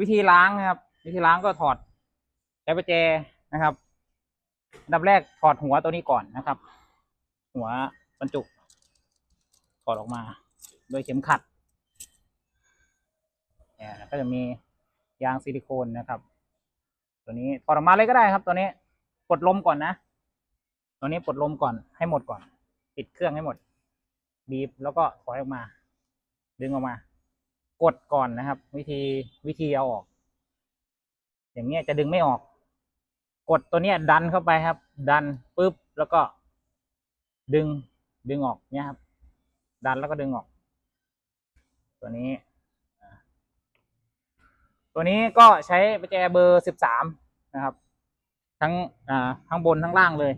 วิธีล้างนะครับ วิธีล้างก็ถอดใช้ประแจนะครับดับแรกถอดหัวตัวนี้ก่อนนะครับ หัวบรรจุถอดออกมา โดยเข็มขัดเนี่ยก็จะมียางซิลิโคนนะครับ ตัวนี้ถอดออกมาเลยก็ได้ครับ ตัวนี้ปลดลมก่อนนะตัวนี้ปลดลมก่อนให้หมดก่อน ปิดเครื่องให้หมดบีบแล้วก็ถอยออกมา ดึงออกมา กดก่อนนะครับ วิธีวิธีเอาออก อย่างเงี้ยจะดึงไม่ออก กดตัวเนี้ยดันเข้าไปครับ ดันปุ๊บแล้วก็ดึงดึงออกเนี่ยครับ ดันแล้วก็ดึงออก ตัวนี้ ตัวนี้ก็ใช้ประแจเบอร์สิบสามนะครับ ทั้งอ่าทั้งบนทั้งล่างเลย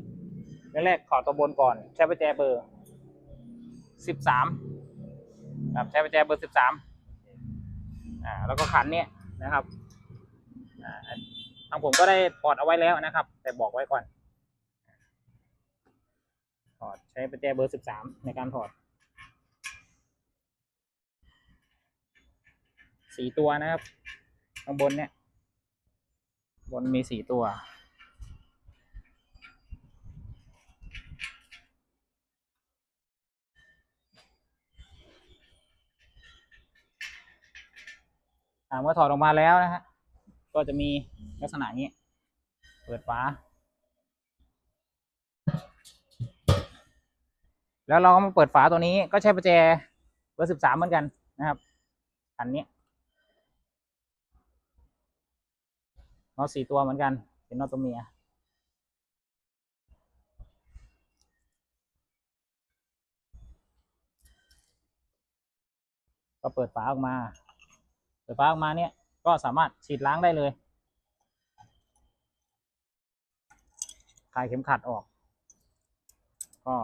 แรกๆขอตัวบนก่อน ใช้ประแจเบอร์สิบสามครับใช้ประแจเบอร์สิบสาม อ่าแล้วก็ขันเนี่ยนะครับอ่าทางผมก็ได้ถอดเอาไว้แล้วนะครับ แต่บอกไว้ก่อนถอดใช้ประแจเบอร์สิบสามในการถอดสี่ตัวนะครับข้างบนเนี่ย บนมีสี่ตัว เมื่อถอดออกมาแล้วนะฮะก็จะมีลักษณะนี้ เปิดฝา แล้วเราก็มาเปิดฝาตัวนี้ก็ใช้ประแจเบอร์สิบสามเหมือนกันนะครับ อันนี้น็อตสี่ตัวเหมือนกัน เป็นน็อตตัวเมียก็เปิดฝาออกมา เปิดฝาออกมาเนี่ยก็สามารถฉีดล้างได้เลยคลายเข็มขัดออก ก็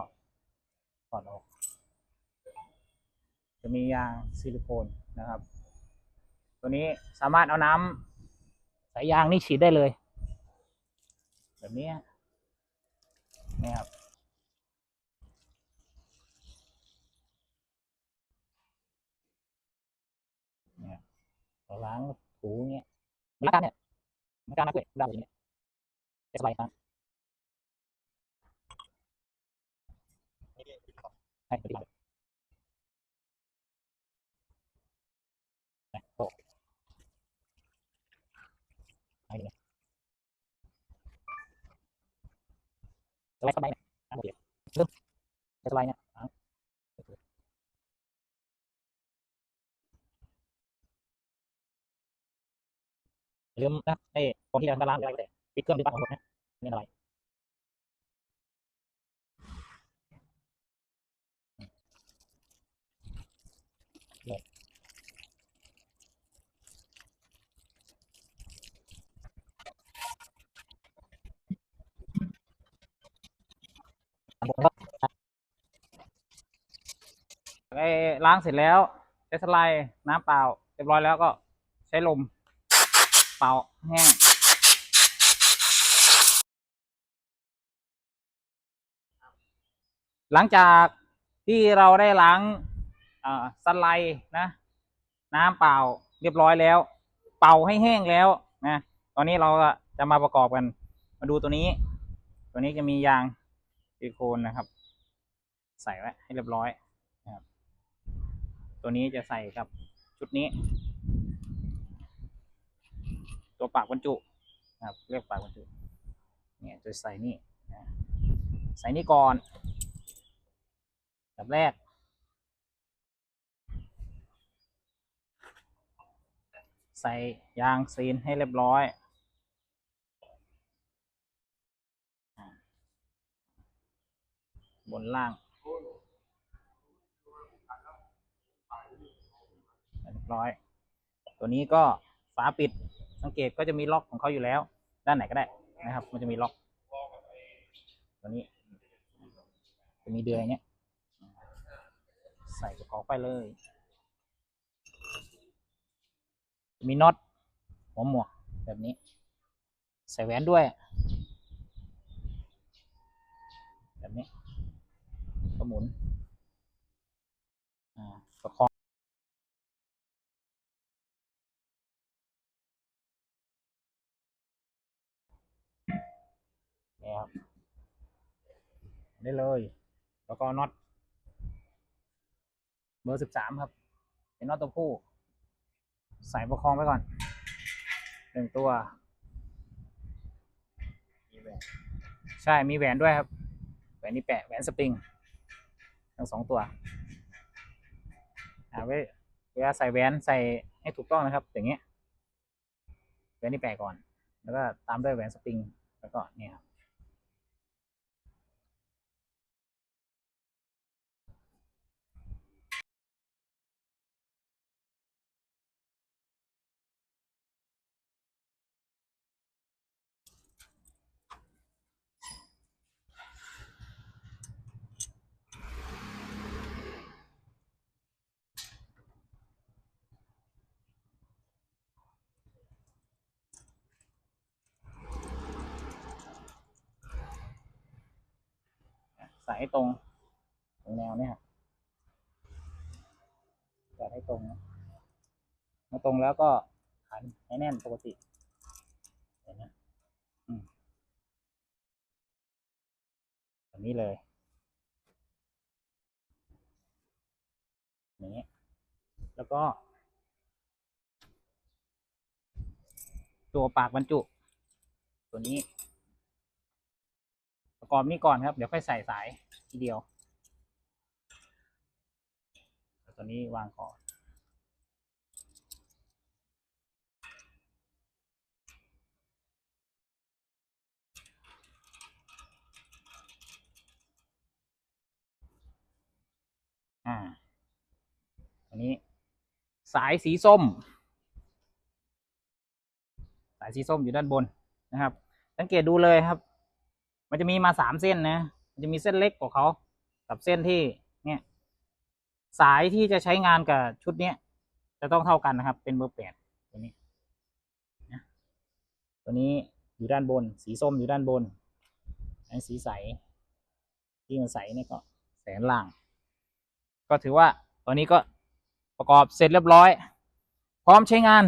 ถอดออก จะมียางซิลิโคนนะครับ ตัวนี้สามารถเอาน้ำสายยางนี่ฉีดได้เลย แบบนี้นี่ครับ เนี่ยเรา ล้างถูเงี้ยล้างเนี่ยไม่กล้านักเลยได้อย่างเงี้ยจะสบายครับใช่ปฏิบัตินะโตไปเลยสบายสบายเนี่ยอะเริ่มสบายเนี่ย ลืมนะไอ้ก่อนที่ทำการล้างอะไรก็ได้ปิดเครื่องปิดปลั๊กของหมนะนี่อะไรไอ้ล้างเสร็จแล้วใช้สไลด์น้ำเปล่าเรียบร้อยแล้วก็ใช้ลม เป่าแห้ง หลังจากที่เราได้ล้างสไลด์นะ น้ำเปล่าเรียบร้อยแล้ว เป่าให้แห้งแล้วนะตอนนี้เราจะมาประกอบกัน มาดูตัวนี้ ตัวนี้จะมียางซิลิโคนนะครับ ใส่ไว้ให้เรียบร้อยนะครับ ตัวนี้จะใส่กับชุดนี้ ปากบรรจุนะครับเรียกปากบรรจุเนี่ยจะใส่นี่นะใส่นี่ก่อนแบบแรกใส่ยางซีนให้เรียบร้อย บนล่างเรียบร้อย ตัวนี้ก็ฝาปิด สังเกตก็จะมีล็อกของเขาอยู่แล้ว ด้านไหนก็ได้นะครับ มันจะมีล็อก ตัวนี้ จะมีเดือยเนี้ย ใส่กระเป๋าไปเลย มีน็อตหัวหมวกแบบนี้ ใส่แหวนด้วย แบบนี้ก็หมุนอ่า นี่ครับได้เลย แล้วก็น็อตเบอร์สิบสามครับ เป็นน็อตตัวผู้ใส่ประคองไว้ก่อนหนึ่งตัวมีแหวนใช่มีแหวนด้วยครับ แหวนนี่แปะแหวนสปริง ทั้งสองตัวเอาเวเวลาใส่แหวนใส่ให้ถูกต้องนะครับ อย่างเงี้ยแหวนนี่แปะก่อน แล้วก็ตามด้วยแหวนสปริง แล้วก็เนี่ยครับ ใส่ให้ตรงตรงแนวเนี่ยจัดให้ตรงนะมาตรงแล้วก็ขันให้แน่นปกติเห็นไหมอืมแบบนี้เลยอย่างนี้ แล้วก็ ตัวปากบรรจุ ตัวนี้ ประกอบนี้ก่อนครับ เดี๋ยวค่อยใส่สายทีเดียวเอาตัวนี้วางก่อนอ่าอันนี้ สายสีส้ม สายสีส้มอยู่ด้านบนนะครับ สังเกตดูเลยครับ มันจะมีมาสามเส้นนะ มันจะมีเส้นเล็กกว่าเขา กับเส้นที่เนี่ยสายที่จะใช้งานกับชุดเนี้ยจะต้องเท่ากันนะครับ เป็นเบอร์แปดตัวนี้นะตัวนี้อยู่ด้านบน สีส้มอยู่ด้านบนอันนสีใส ที่มันใสเนี่ยก็แสนล่าง ก็ถือว่าตัวนี้ก็ประกอบเสร็จเรียบร้อย พร้อมใช้งาน